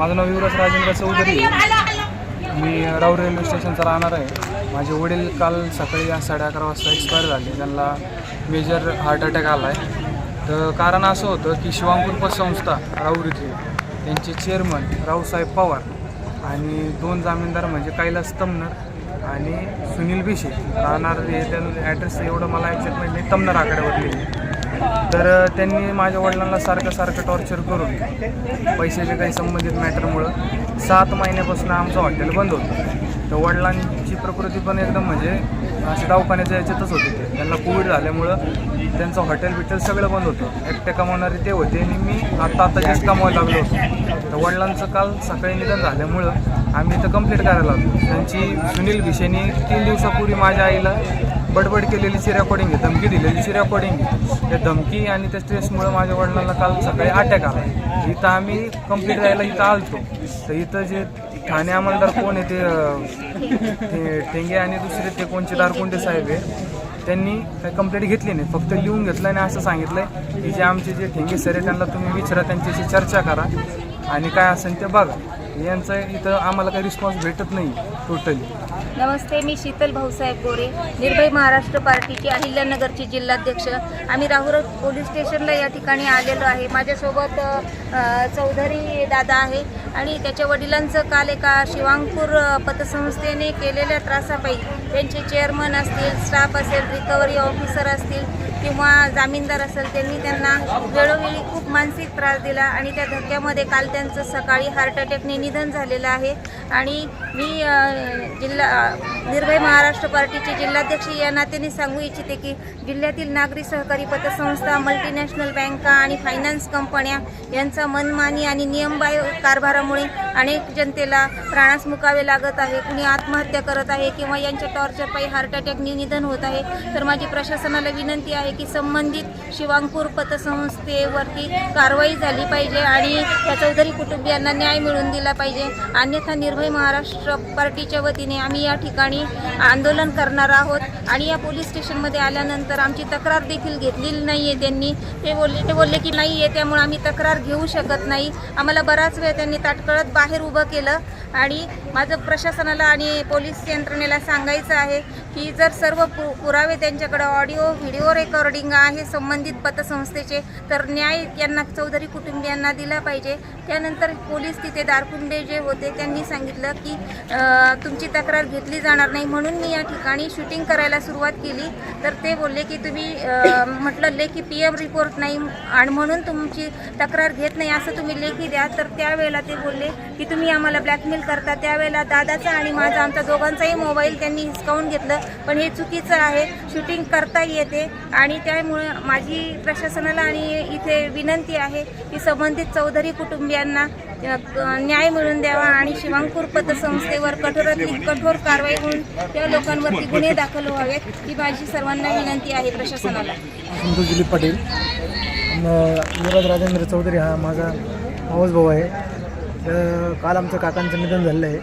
माझं नाव युवराज राजेंद्र चौधरी. आहे. मी राऊ रेल्वे स्टेशनचा राहणार आहे. माझे वडील काल सकाळी साडे अकरा वाजता एक्सपायर झाले. त्यांना मेजर हार्ट अटॅक आला आहे तर कारण असं होतं की शिवांकुर पतसंस्था राऊर इथे त्यांचे चेअरमन रावसाहेब पवार आणि दोन जामीनदार म्हणजे कैलास तमनर आणि सुनील बिशे. राहणार हे त्यांना ॲड्रेस एवढं मला ॲक्सेप्ट माहिती नाही. तमनर लिहिले तर त्यांनी माझ्या वडिलांना सारखं सारखं टॉर्चर करून पैशाच्या काही संबंधित मॅटरमुळं सात महिन्यापासून आमचं हॉटेल बंद होतं. तर वडिलांची प्रकृती पण एकदम म्हणजे असे दवाखान्याच्या याच्यातच होते ते. त्यांना कोविड झाल्यामुळं त्यांचं हॉटेल बिटेल सगळं बंद होतं. एकटे कमावणारे ते होते आणि मी आत्ता आता जास्त कमावायला लागलो होतो. तर वडिलांचं काल सकाळी निधन झाल्यामुळं आम्ही इथं कंप्लीट करायला लागलो. त्यांची सुनील भिशेनी तीन दिवसापूर्वी माझ्या आईला बडबड केलेलीची रेकॉर्डिंग आहे धमकी दिलेलीची रेकॉर्डिंग आहे. त्या धमकी आणि त्या स्ट्रेसमुळं माझ्या वडिलांना काल सकाळी अटॅक आला. इथं आम्ही कंप्लीट करायला इथं आलतो. तर इथं जे ठाणे आमदार कोण आहे ते ठेंगे आणि दुसरे ते कोणचे दारकुंडे साहेब आहे त्यांनी काही कंप्लेंट घेतली नाही. फक्त लिहून घेतलं आणि असं सांगितलंय की जे आमचे जे ठेंगे सर आहे त्यांना तुम्ही विचारा त्यांच्याशी चर्चा करा आणि काय असेल ते बघा. यांचं इथं आम्हाला काही रिस्पॉन्स भेटत नाही टोटली नमस्ते मी शीतल भाऊसाहेब गोरे निर्भय महाराष्ट्र पार्टीची अहिल्यानगरची जिल्हाध्यक्ष. आम्ही राहुर पोलीस स्टेशनला या ठिकाणी आलेलो आहे. माझ्यासोबत अ, चौधरी दादा आहे आणि त्याच्या वडिलांचं काल एका शिवांगपूर अ, पतसंस्थेने केलेल्या त्रासापायी त्यांचे चेअरमन असतील स्टाफ असेल रिकव्हरी ऑफिसर असतील किंवा जामीनदार असेल त्यांनी त्यांना वेळोवेळी खूप मानसिक त्रास दिला आणि त्या धक्क्यामध्ये काल त्यांचं सकाळी हार्ट अटॅकने निधन झालेलं आहे. आणि मी जिल्हा निर्भय महाराष्ट्र पार्टीचे जिल्हाध्यक्ष या नात्याने सांगू इच्छिते की जिल्ह्यातील नागरी सहकारी पतसंस्था मल्टीनॅशनल बँका आणि फायनान्स कंपन्या यांचा मनमानी आणि नियमबाह्य कारभारामुळे अनेक जनतेला प्राणास मुकावे लागत आहे. कुणी आत्महत्या करत आहे किंवा यांच्या टॉर्चरपायी हार्ट अटॅकने निधन होत आहे तर माझी प्रशासनाला विनंती आहे की संबंधित शिवांकूर पतसंस्थेवरती कारवाई झाली पाहिजे आणि त्या चौधरी कुटुंबियांना न्याय मिळवून दिला पाहिजे. अन्यथा निर्भय महाराष्ट्र पार्टीच्या वतीने आम्ही या ठिकाणी आंदोलन करणार आहोत आणि या पोलीस स्टेशनमध्ये आल्यानंतर आमची तक्रार देखील घेतलेली नाही आहे त्यांनी. ते बोलले ते बोलले की नाही आहे त्यामुळे आम्ही तक्रार घेऊ शकत नाही. आम्हाला बराच वेळ त्यांनी ताटकळत बाहेर उभं केलं. आणि माझं प्रशासनाला आणि पोलीस यंत्रणेला सांगायचं आहे की जर सर्व पु पुरावे त्यांच्याकडे ऑडिओ व्हिडिओ रेकॉर्डिंग आहे संबंधित पतसंस्थेचे तर न्याय यांना चौधरी कुटुंबियांना दिला पाहिजे. त्यानंतर पोलीस तिथे दारकुंडे जे होते त्यांनी सांगितलं की तुमची तक्रार घेतली जाणार नाही म्हणून मी या ठिकाणी शूटिंग करायला सुरुवात केली. तर ते बोलले की तुम्ही म्हटलं लेखी पी एम रिपोर्ट नाही आणि म्हणून तुमची तक्रार घेत नाही असं तुम्ही लेखी द्या. तर त्यावेळेला ते बोलले की तुम्ही आम्हाला ब्लॅकमेल करता त्यावेळेला दादाचा आणि माझा आमचा दोघांचाही मोबाईल त्यांनी हिसकावून घेतलं. पण हे चुकीचं आहे. शूटिंग करता येते. आणि त्यामुळे माझी प्रशासनाला आणि इथे विनंती आहे की संबंधित चौधरी कुटुंबियांना न्याय मिळवून द्यावा आणि शिवांकूर पतसंस्थेवर कठोरातली कठोर कारवाई होऊन त्या लोकांवरती गुन्हे दाखल व्हावेत ही माझी सर्वांना विनंती आहे प्रशासनाला. दिलीप पाटील. राजेंद्र चौधरी हा माझा मावस भाऊ आहे. तर काल आमचं काकांचं निधन झालेलं आहे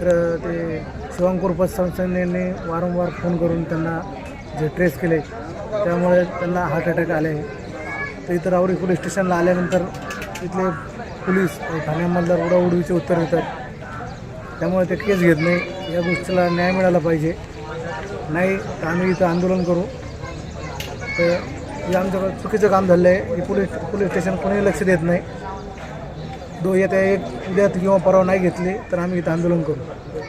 तर ते शिवांकूर पतसंस्थेने वारंवार फोन करून त्यांना जे ट्रेस केले त्यामुळे त्यांना हार्ट अटॅक आले. तर इथं रावरी पोलीस स्टेशनला आल्यानंतर इथले पोलीस ठाण्यामधल्या उडाउडीचे उत्तर देतात. त्यामुळे ते केस घेत नाही. या गोष्टीला न्याय मिळाला पाहिजे. नाही तर आम्ही इथं आंदोलन करू. तर हे आमचं चुकीचं काम झालं आहे की पोलीस पोलीस स्टेशन कोणीही लक्ष देत नाही. दो येत्या एक उद्यात किंवा परवा नाही घेतली तर आम्ही इथं आंदोलन करू.